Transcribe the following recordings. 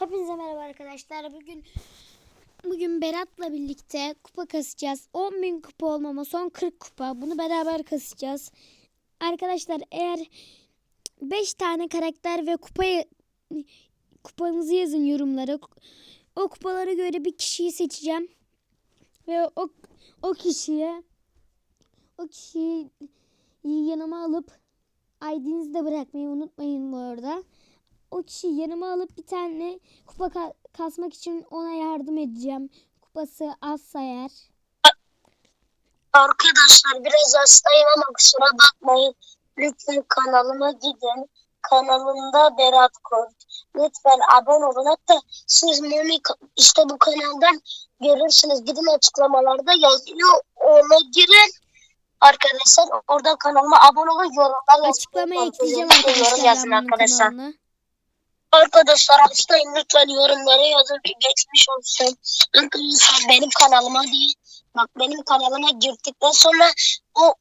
Hepinize merhaba arkadaşlar. Bugün bugün Berat'la birlikte kupa kasacağız. 10.000 kupa olmama son 40 kupa. Bunu beraber kasacağız. Arkadaşlar eğer 5 tane karakter ve kupayı kupanızı yazın yorumlara. O kupalara göre bir kişiyi seçeceğim. Ve o o kişiye o kişiyi yanıma alıp ID'nizi de bırakmayı unutmayın bu arada o kişiyi yanıma alıp bir tane kupa ka- kasmak için ona yardım edeceğim. Kupası azsa eğer. Arkadaşlar biraz hastayım ama kusura bakmayın. Lütfen kanalıma gidin. Kanalımda Berat Kurt. Lütfen abone olun. Hatta siz Moni işte bu kanaldan görürsünüz. Gidin açıklamalarda yazıyor. Ona girin. Arkadaşlar oradan kanalıma abone olun. Yorumlar yazın. Açıklamaya ekleyeceğim Özellikle yorum arkadaşlar yazın arkadaşlar. kanalını. Arkadaşlar hastayım lütfen yorumlara yazın ki geçmiş olsun. Arkadaşlar benim kanalıma değil. Bak benim kanalıma girdikten sonra o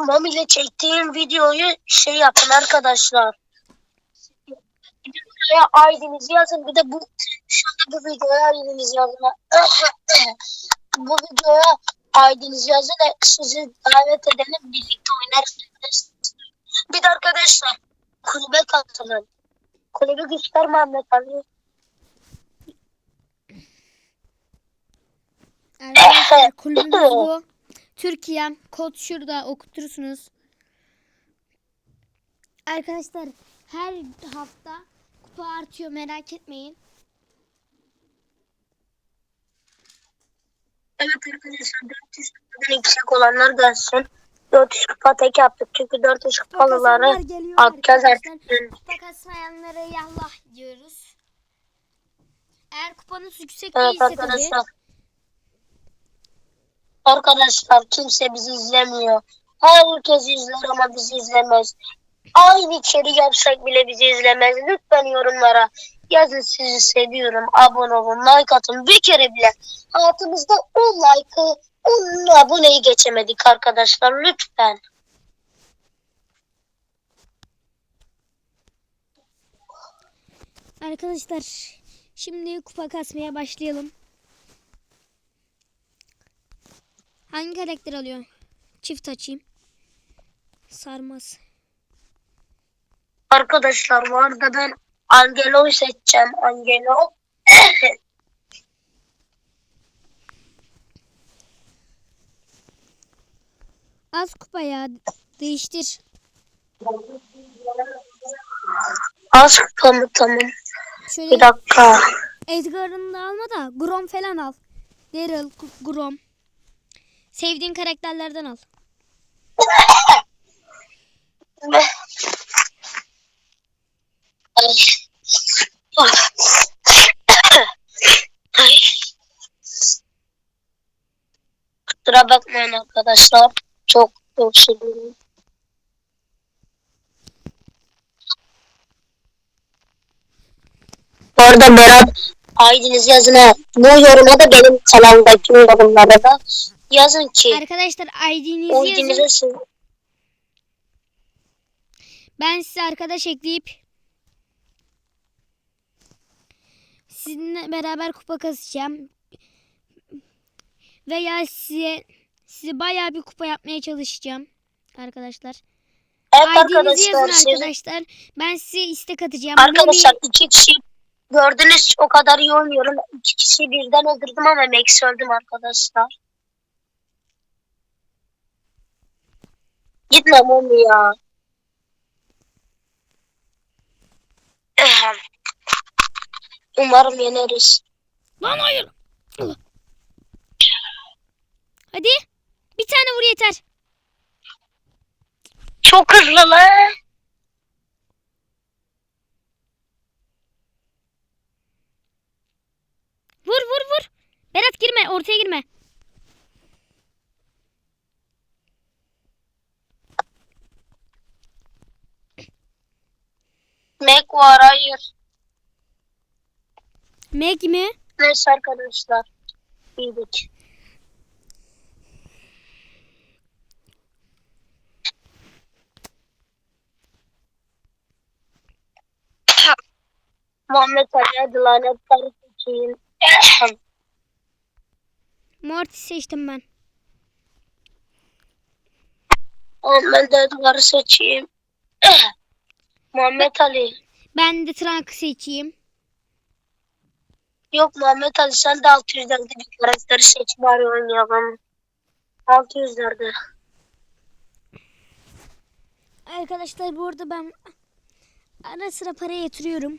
Mom ile çektiğim videoyu şey yapın arkadaşlar. Bir de buraya ID'nizi yazın. Bir de bu şu anda bu videoya ID'nizi yazın. bu videoya ID'nizi yazın. Sizi davet edelim. Birlikte oynarız. Bir de arkadaşlar kulübe katılın. Kulübü gösterme abi. Arkadaşlar kulübümüz bu. Türkiye. Kod şurada okutursunuz. Arkadaşlar her hafta kupa artıyor merak etmeyin. Evet arkadaşlar 400 kupadan yüksek olanlar gelsin. 400 kupa tek yaptık çünkü 400 kupalıları Kupa geliyor atacağız artık. Kupa kasmayanlara yallah diyoruz. Eğer kupanız yüksek Evet değilse arkadaşlar. tabii. Arkadaşlar kimse bizi izlemiyor. Herkes izler ama bizi izlemez. Aynı içerik yapsak bile bizi izlemez. Lütfen yorumlara yazın sizi seviyorum. Abone olun, like atın. Bir kere bile hayatımızda 10 like'ı 10 aboneyi geçemedik arkadaşlar. Lütfen. Arkadaşlar şimdi kupa kasmaya başlayalım. Hangi karakter alıyor? Çift açayım. Sarmaz. Arkadaşlar bu arada ben Angelo'yu seçeceğim. Angelo. Az kupa ya. Değiştir. Az kupa mı tamam. Şöyle Bir dakika. Edgar'ını da alma da Grom falan al. Daryl, Grom. Sevdiğin karakterlerden al. Kusura bakmayın arkadaşlar. Bu arada Berat Aydınız yazın ha. Bu yoruma da benim kanalımdaki yorumlara da yazın ki. Arkadaşlar ID'nizi yazın. Ben size arkadaş ekleyip sizinle beraber kupa kasacağım. Veya size size bayağı bir kupa yapmaya çalışacağım arkadaşlar. Evet arkadaşlar. yazın arkadaşlar. Ben size istek atacağım. Arkadaşlar iki kişi gördünüz o kadar iyi oynuyorum. İki kişi birden öldürdüm ama Max öldüm arkadaşlar. Gitme Mumi ya. Umarım yeneriz. Lan hayır. Allah. Hadi. Bir tane vur yeter. Çok hızlı lan. Vur vur vur. Berat girme ortaya girme. Mac var hayır. Meg mi? Neyse arkadaşlar. İyiydik. Muhammed Ali hadi lanetleri seçeyim. Morty seçtim ben. Muhammed Edgar'ı seçeyim. Muhammed Ali. Ben de Trunk'ı seçeyim. Yok Muhammed Ali sen de 600'lerde bir karakteri seç bari oynayalım. 600'lerde. Arkadaşlar bu arada ben ara sıra para yatırıyorum.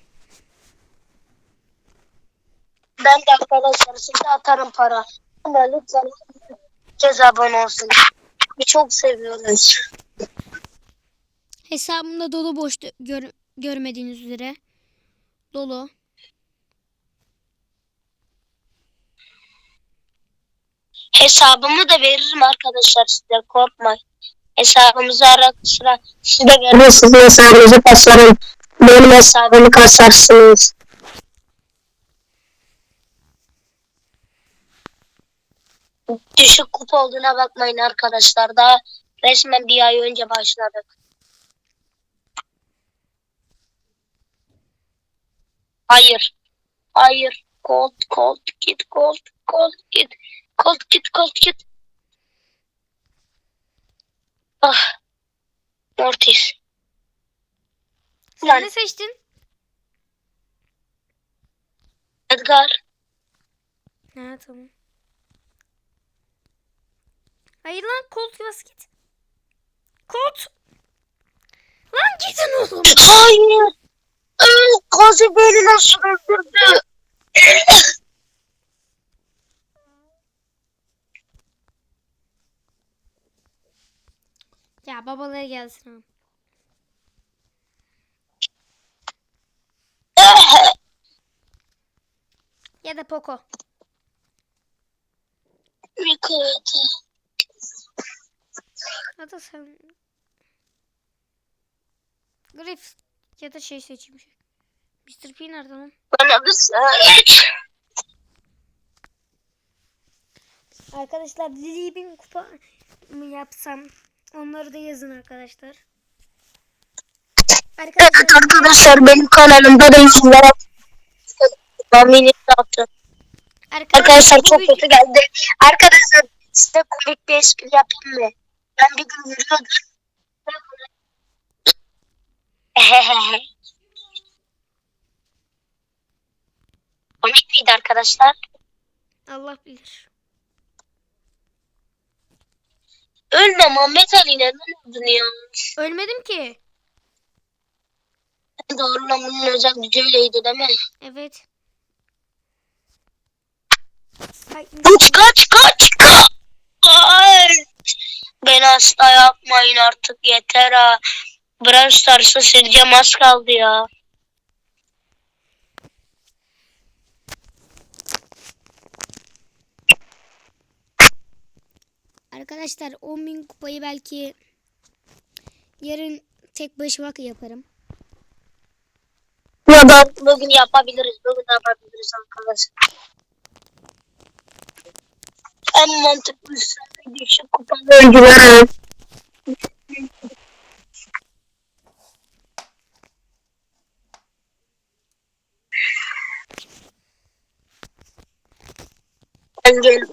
Ben de arkadaşlar size atarım para. Ama lütfen kez abone olsun. Bir çok seviyoruz. Hesabımda dolu boş gör, görmediğiniz üzere. Dolu. Hesabımı da veririm arkadaşlar size korkmayın. Hesabımızı ara sıra size veririm. Sizin hesabınızı kasarım. Benim hesabımı kasarsınız. Düşük kupa olduğuna bakmayın arkadaşlar. Daha resmen bir ay önce başladık. Hayır. Hayır. Colt, Colt, git, Colt, Colt, git. Colt, git, Colt, git. Ah. Mortis. Sen Lan ne seçtin? Edgar. Ha tamam. Hayır lan Colt yuvası git. Colt. Lan gidin oğlum. Hayır. Ay, Kozu beni nasıl öldürdü? Ya babalara gelsin. Ya da Poco. Mikoyata. Ya da sen. Griff. Ya da şey seçeyim. şey. Mr. P nerede lan? Bana bir seç. Arkadaşlar Lili bin kupa mı yapsam? Onları da yazın arkadaşlar. Evet Arkadaşlar, arkadaşlar benim kanalımda da yüzümler Ben mini yaptım. Arkadaşlar bu çok kötü geldi. Arkadaşlar size komik bir espri yapayım mı? Ben bir gün yürüyordum. komik miydi arkadaşlar? Allah bilir. Ölme Muhammed Ali neden öldün ya? Ölmedim ki. Doğru lan bunun özel gücü öyleydi değil mi? Evet. Kaç kaç kaç kaç. Beni hasta yapmayın artık yeter ha. Brawl Stars'a sileceğim az kaldı ya. Arkadaşlar 10.000 kupayı belki yarın tek başıma yaparım. Ya da bugün yapabiliriz. Bugün yapabiliriz arkadaşlar. En mantıklısı düşük kupalı oyuncuları. Ben geldim.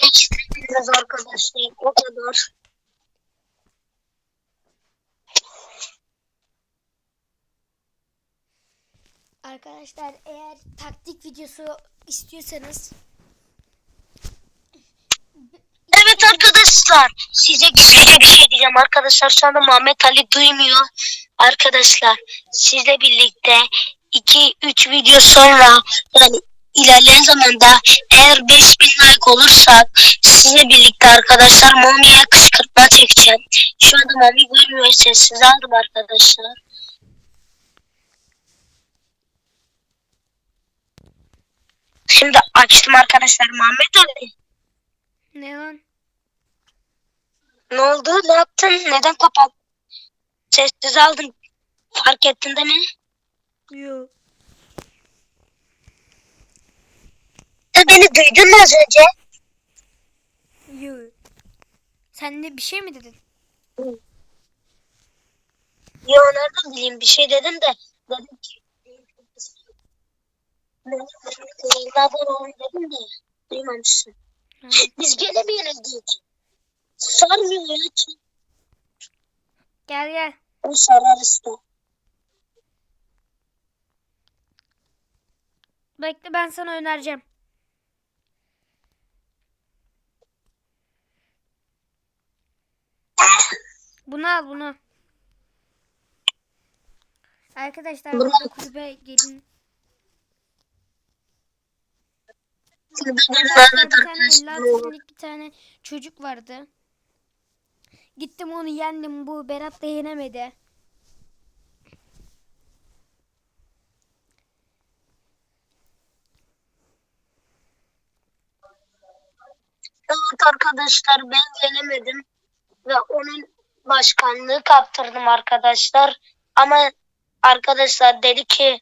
Değiştirdiniz arkadaşlar. O kadar. Arkadaşlar eğer taktik videosu istiyorsanız. Evet arkadaşlar size size bir şey diyeceğim. Arkadaşlar şu anda Muhammed Ali duymuyor. Arkadaşlar sizle birlikte 2-3 video sonra yani ilerleyen zamanda eğer 5000 like olursak sizle birlikte arkadaşlar Mami'ye kışkırtma çekeceğim. Şu anda Mami görmüyor sessiz aldım arkadaşlar Şimdi açtım arkadaşlar Muhammed Ali ne lan? Ne oldu? Ne yaptın? Neden kapattın? Sessiz aldın. Fark ettin de mi? Yo. E, beni duydun mu az önce? Yo. Sen de bir şey mi dedin? Yo nereden bileyim bir şey dedim de dedim ki Nereden olun dedim de duymamışsın. Biz gene bir. Sarmıyor ya ki. Gel gel. O sararız da. Bekle ben sana önereceğim. Bunu al bunu. Arkadaşlar burada kulübe gelin. Şimdi Arkadaşlar benim bir tane 56 arkadaşlarım senelik bir tane çocuk vardı. Gittim onu yendim. Bu Berat da yenemedi. Evet arkadaşlar ben gelemedim ve onun başkanlığı kaptırdım arkadaşlar. Ama arkadaşlar dedi ki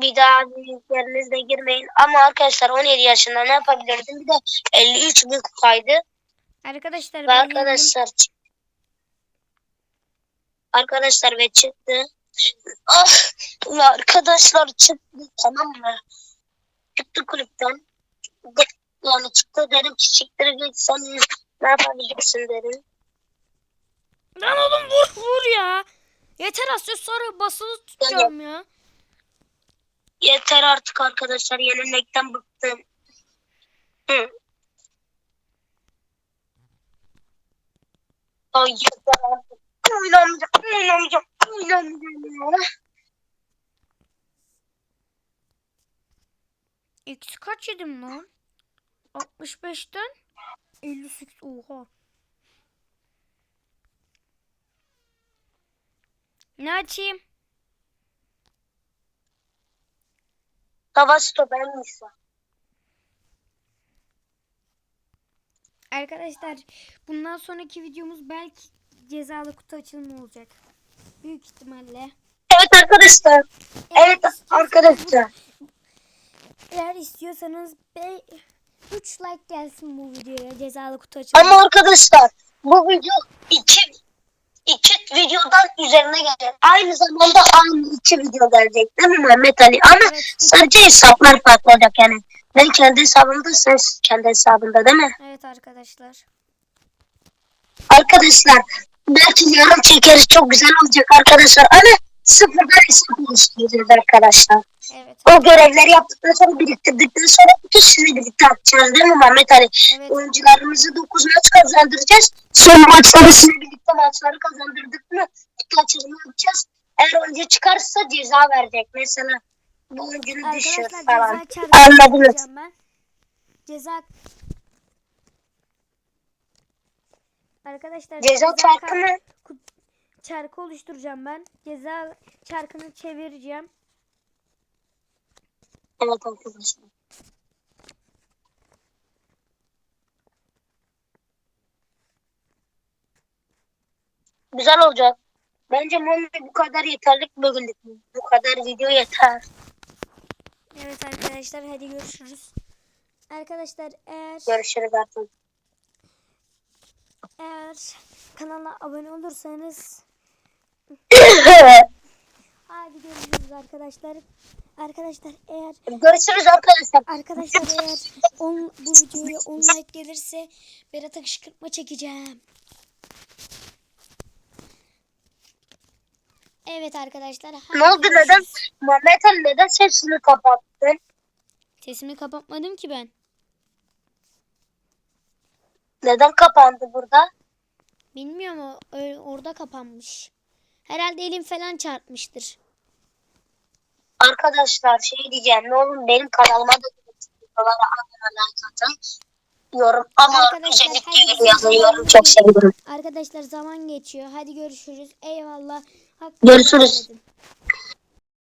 bir daha büyüklerinizle girmeyin. Ama arkadaşlar 17 yaşında ne yapabilirdim? Bir de 53 bin kupaydı. Arkadaşlar Ve ben yendim. arkadaşlar arkadaşlar ve çıktı. Ah, ve arkadaşlar çıktı tamam mı? Çıktı kulüpten. De, yani çıktı dedim ki git sen ne yapabilirsin dedim. Lan oğlum vur vur ya. Yeter aksesuarı basılı tutacağım ya. Yeter artık arkadaşlar yenilmekten bıktım. Hı. Ay yeter artık. Oynamayacağım, oynamayacağım, oynamayacağım. ya. Kaç yedim lan? 65'ten 58 oha. Ne açayım? Savaş topu en iyisi. Arkadaşlar bundan sonraki videomuz belki cezalı kutu açılımı olacak. Büyük ihtimalle. Evet arkadaşlar. Evet istiyorsanız- arkadaşlar. Eğer istiyorsanız 3 like gelsin bu videoya cezalı kutu açılımı. Ama arkadaşlar bu video iki iki videodan üzerine gelecek. Aynı zamanda aynı iki video gelecek değil mi Mehmet Ali? Ama Evet. sadece hesaplar farklı olacak yani. Ben kendi hesabımda sen kendi hesabında değil mi? Evet arkadaşlar. Arkadaşlar belki yarın çekeriz çok güzel olacak arkadaşlar. Ama sıfırdan hesap oluşturacağız arkadaşlar. Evet. O görevleri yaptıktan sonra biriktirdikten sonra ikisini birlikte atacağız değil mi Mehmet Ali? Evet. Oyuncularımızı 9 maç kazandıracağız. Son maçları size birlikte maçları kazandırdık mı açılımı yapacağız. Eğer oyuncu çıkarsa ceza verecek. Mesela bu oyuncunu düşür falan. Anladınız. ben. Ceza Arkadaşlar Ceza çarkı mı? ku- çarkı oluşturacağım ben. Ceza çarkını çevireceğim. Evet arkadaşlar. Güzel olacak. Bence Mummy bu kadar yeterlik bugünlük. Bu kadar video yeter. Evet arkadaşlar hadi görüşürüz. Arkadaşlar eğer Görüşürüz artık. eğer kanala abone olursanız hadi görüşürüz arkadaşlar. Arkadaşlar eğer Görüşürüz arkadaşlar. Arkadaşlar eğer on, bu videoya 10 like gelirse Berat'a kışkırtma çekeceğim. Evet arkadaşlar. Ne oldu görüşürüz. neden? Mehmet Ali neden sesini kapattın? Sesimi kapatmadım ki ben. Neden kapandı burada? Bilmiyorum o orada kapanmış. Herhalde elim falan çarpmıştır. Arkadaşlar şey diyeceğim ne olur benim kanalıma da videolara abone like atın. Yorum ama Arkadaşlar, özellikle yazın. Yorum çok seviyorum. Arkadaşlar zaman geçiyor. Hadi görüşürüz. Eyvallah. Hakkınızı Görüşürüz. edin.